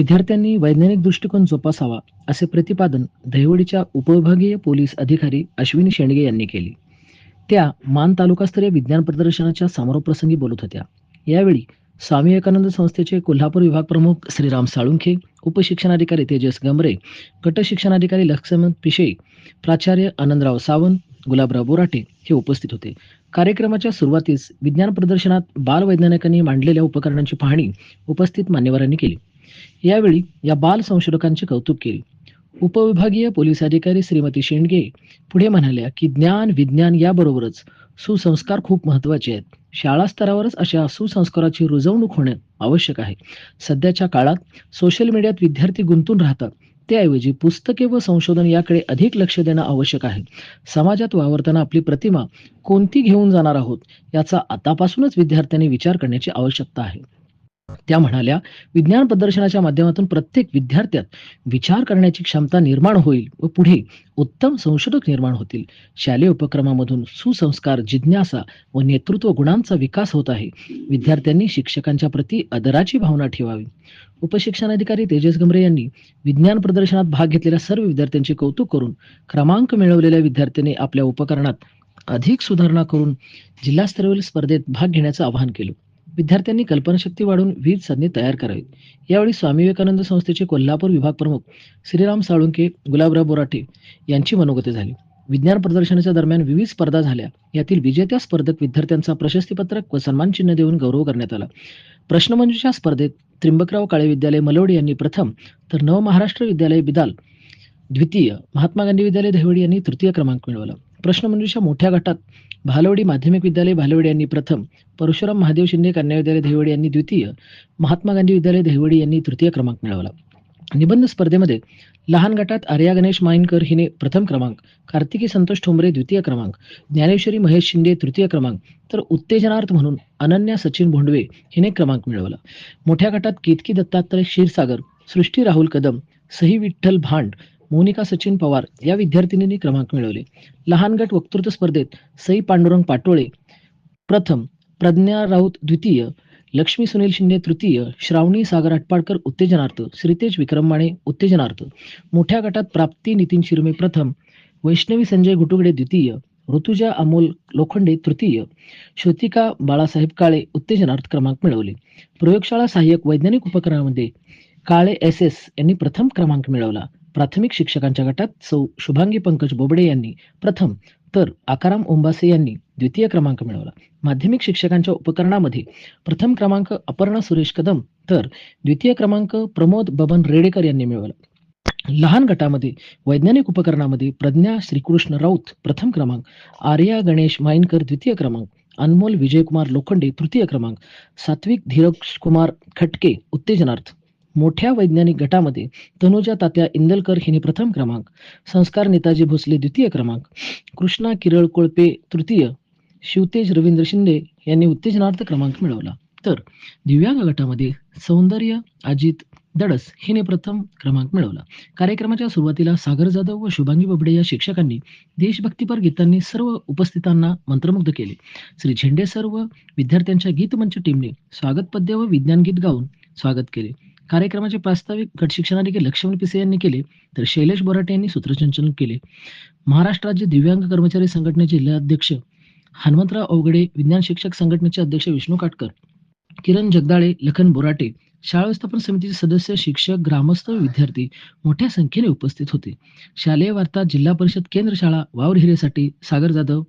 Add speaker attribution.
Speaker 1: विद्यार्थ्यांनी वैज्ञानिक दृष्टिकोन जोपासावा असे प्रतिपादन दहिवडीच्या उपविभागीय पोलीस अधिकारी अश्विनी शेंडगे यांनी केली. त्या मान तालुकास्तरीय विज्ञान प्रदर्शनाच्या समारोपप्रसंगी बोलत होत्या. यावेळी स्वामी विवेकानंद संस्थेचे कोल्हापूर विभाग प्रमुख श्रीराम साळुंखे उपशिक्षणाधिकारी तेजस गमरे गट शिक्षणाधिकारी लक्ष्मण पिशे प्राचार्य आनंदराव सावंत गुलाबराव बोराटे हे उपस्थित होते. कार्यक्रमाच्या सुरुवातीस विज्ञान प्रदर्शनात बालवैज्ञानिकांनी मांडलेल्या उपकरणांची पाहणी उपस्थित मान्यवरांनी केली. यावेळी या बाल संशोधकांचे कौतुक केले. उपविभागीय पोलीस अधिकारी श्रीमती शेंडगे पुढे म्हणाल्या की ज्ञान विज्ञान याबरोबरच सुसंस्कार खूप महत्त्वाचे आहेत. शाळा स्तरावरच अशा सुसंस्काराची रुजवणूक होणे आवश्यक आहे. सध्याच्या काळात सोशल मीडियात विद्यार्थी गुंतून राहतात. त्याऐवजी पुस्तके व संशोधन याकडे अधिक लक्ष देणं आवश्यक आहे. समाजात वावरताना आपली प्रतिमा कोणती घेऊन जाणार आहोत याचा आतापासूनच विद्यार्थ्यांनी विचार करण्याची आवश्यकता आहे. त्या म्हणाल्या विज्ञान प्रदर्शनाच्या माध्यमातून प्रत्येक विद्यार्थ्यात विचार करण्याची क्षमता निर्माण होईल व पुढे उत्तम संशोधक निर्माण होतील. शालेय उपक्रमामधून सुसंस्कार जिज्ञासा व नेतृत्व गुणांचा विकास होत आहे. विद्यार्थ्यांनी शिक्षकांच्या प्रती आदराची भावना ठेवावी. उपशिक्षणाधिकारी तेजस गमरे यांनी विज्ञान प्रदर्शनात भाग घेतलेल्या सर्व विद्यार्थ्यांचे कौतुक करून क्रमांक मिळवलेल्या विद्यार्थ्यांनी आपल्या उपकरणात अधिक सुधारणा करून जिल्हास्तरीय स्पर्धेत भाग घेण्याचं आवाहन केलं. विद्यार्थ्यांनी कल्पनाशक्ती वाढवून विविध साधने तयार करावी. यावेळी स्वामी विवेकानंद संस्थेचे कोल्हापूर विभाग प्रमुख श्रीराम साळुंके गुलाबराव बोराटे यांची मनोगती झाली. विज्ञान प्रदर्शनाच्या दरम्यान विविध स्पर्धा झाल्या. यातील विजेत्या स्पर्धक विद्यार्थ्यांचा प्रशस्तीपत्रक व सन्मान चिन्ह देऊन गौरव करण्यात आला. प्रश्नमंजुषा स्पर्धेत त्रिंबकराव काळे विद्यालय मलवडी यांनी प्रथम तर नवमहाराष्ट्र विद्यालय बिदाल द्वितीय महात्मा गांधी विद्यालय दहिवडी यांनी तृतीय क्रमांक मिळवला. प्रश्नमंजुषा म्हणजे मोठ्या गटात भालवडी माध्यमिक विद्यालय भालवडी यांनी प्रथम परशुराम महादेव शिंदे कन्या विद्यालय दहिवडी यांनी द्वितीय महात्मा गांधी विद्यालय दहिवडी यांनी तृतीय क्रमांक मिळवला. निबंध स्पर्धेमध्ये लहान गटात आर्या गणेश माईनकर हिने प्रथम क्रमांक कार्तिकी संतोष ठोंबरे द्वितीय क्रमांक ज्ञानेश्वरी महेश शिंदे तृतीय क्रमांक तर उत्तेजनार्थ म्हणून अनन्या सचिन भोंडवे हिने क्रमांक मिळवला. मोठ्या गटात केतकी दत्तात्रय क्षीरसागर सृष्टी राहुल कदम सही विठ्ठल भांड मोनिका सचिन पवार या विद्यार्थिनींनी क्रमांक मिळवले. लहान गट वक्तृत्व स्पर्धेत सई पांडुरंग पाटोळे प्रथम प्रज्ञा राऊत द्वितीय लक्ष्मी सुनील शिंदे तृतीय श्रावणी सागर अटपाडकर उत्तेजनार्थ श्रीतेज विक्रम माने उत्तेजनार्थ. मोठ्या गटात प्राप्ती नितीन शिरमे प्रथम वैष्णवी संजय घुटुगडे द्वितीय ऋतुजा अमोल लोखंडे तृतीय श्रुतिका बाळासाहेब काळे उत्तेजनार्थ क्रमांक मिळवले. प्रयोगशाळा सहाय्यक वैज्ञानिक उपकरणामध्ये काळे एस एस यांनी प्रथम क्रमांक मिळवला. प्राथमिक शिक्षकांच्या गटात सौ शुभांगी पंकज बोबडे यांनी प्रथम तर आकाराम ओंबासे यांनी द्वितीय क्रमांक मिळवला. माध्यमिक शिक्षकांच्या उपकरणामध्ये प्रथम क्रमांक अपर्णा सुरेश कदम तर द्वितीय क्रमांक प्रमोद बबन रेडेकर यांनी मिळवला. लहान गटामध्ये वैज्ञानिक उपकरणामध्ये प्रज्ञा श्रीकृष्ण राऊत प्रथम क्रमांक आर्या गणेश माईनकर द्वितीय क्रमांक अनमोल विजयकुमार लोखंडे तृतीय क्रमांक सात्विक धीरज कुमार खटके उत्तेजनार्थ मोठ्या वैज्ञानिक गटामध्ये तनुजा तात्या इंदलकर हिने प्रथम क्रमांक संस्कार नेताजी भोसले द्वितीय क्रमांक कृष्णा किरळ कोळपे तृतीय शिवतेज रवींद्र शिंदे यांनी उत्तेजनार्थ क्रमांक मिळवला. तर दिव्यांग गटामध्ये सौंदर्य अजित दडस हिने प्रथम क्रमांक मिळवला. कार्यक्रमाच्या सुरुवातीला सागर जाधव व शुभांगी बबडे या शिक्षकांनी देशभक्तीपर गीतांनी सर्व उपस्थितांना मंत्रमुग्ध केले. श्री झेंडे सर्व विद्यार्थ्यांच्या गीतमंच टीमने स्वागत पद्य व विज्ञान गीत गाऊन स्वागत केले. कार्यक्रमाचे प्रास्ताविक गट शिक्षणाधिकारी लक्ष्मण पिसे यांनी केले तर शैलेश बोराटे यांनी सूत्रसंचलन केले. महाराष्ट्र राज्य दिव्यांग कर्मचारी संघटनेचे जिल्हाध्यक्ष हनुमंतराव अवघडे विज्ञान शिक्षक संघटनेचे अध्यक्ष विष्णू काटकर किरण जगदाळे लखन बोराटे शाळा व्यवस्थापन समितीचे सदस्य शिक्षक ग्रामस्थ विद्यार्थी मोठ्या संख्येने उपस्थित होते. शालेय वार्ता जिल्हा परिषद केंद्र शाळा वावर हिरेसाठी सागर जाधव